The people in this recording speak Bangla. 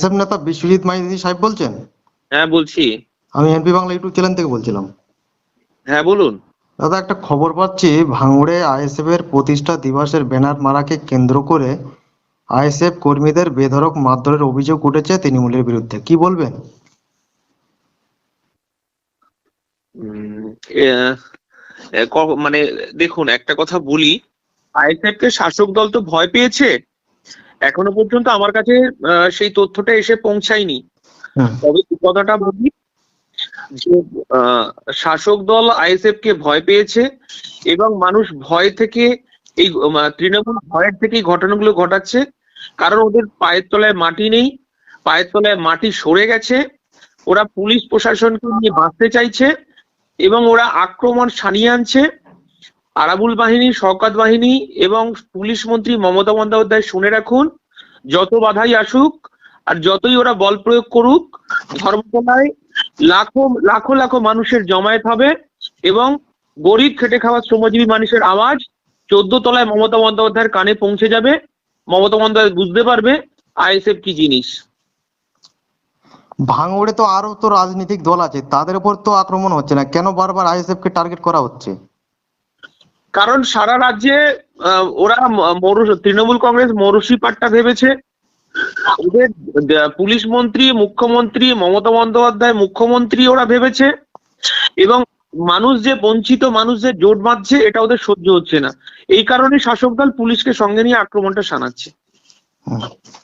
আইএসএফ নেতা বিশ্বজিৎ মাইতি সাহেব বলছেন? হ্যাঁ বলছি। আমি এনপি বাংলা ইউটিউব চ্যানেল থেকে বলছিলাম। হ্যাঁ বলুন। দাদা একটা খবর পাচ্ছি। ভাঙড়ে আইএসএফ এর প্রতিষ্ঠা দিবসের ব্যানার মারাকে কেন্দ্র করে আইএসএফ কর্মীদের বেধড়ক মারধরের অভিযোগ উঠেছে তৃণমূলের বিরুদ্ধে। কি বলবেন? মানে দেখুন একটা কথা বলি। আইএসএফ কে শাসক দল তো ভয় পেয়েছে? এখনও পর্যন্ত আমার কাছে সেই তথ্যটা এসে পৌঁছায়নি। তবে কথাটা বলি যে শাসক দল আইএসএফ কে ভয় পেয়েছে এবং মানুষ ভয় থেকে এই তৃণমূল ভয়ের থেকে ঘটনাগুলো ঘটাচ্ছে। কারণ ওদের পায়ের তলায় মাটি নেই পায়ের তলায় মাটি সরে গেছে ওরা পুলিশ প্রশাসনকে নিয়ে বাঁচতে চাইছে এবং ওরা আক্রমণ সানিয়ে আনছে। আরাবুল বাহিনী শওকাত বাহিনী এবং পুলিশ মন্ত্রী মমতা বন্দ্যোপাধ্যায় শুনে রাখুন যত বাধাই আসুক আর যতই ওরা বল প্রয়োগ করুক, ধর্মতলায় লাখো লাখো লাখো মানুষের জমায়েত হবে এবং গরিব খেটে খাওয়া শ্রমজীবী মানুষের আওয়াজ চোদ্দ তলায় মমতা বন্দ্যোপাধ্যায়ের কানে পৌঁছে যাবে। মমতা বন্দ্যোপাধ্যায় বুঝতে পারবে আইএসএফ কি জিনিস। ভাঙড়ে তো আরও তো রাজনৈতিক দল আছে, তাদের উপর তো আক্রমণ হচ্ছে না। কেন বারবার আইএসএফ কে টার্গেট করা হচ্ছে? কারণ সারা রাজ্যে ওরা তৃণমূল কংগ্রেস মৌরসি পাট্টা ভেবেছে। ওদের পুলিশ মন্ত্রী, মুখ্যমন্ত্রী, মমতা বন্দ্যোপাধ্যায় মুখ্যমন্ত্রী ওরা ভেবেছে। এবং মানুষ যে বঞ্চিত, মানুষ যে জোট বাঁধছে, এটা ওদের সহ্য হচ্ছে না। এই কারণে শাসক দল পুলিশকে সঙ্গে নিয়ে আক্রমণটা শানাচ্ছে।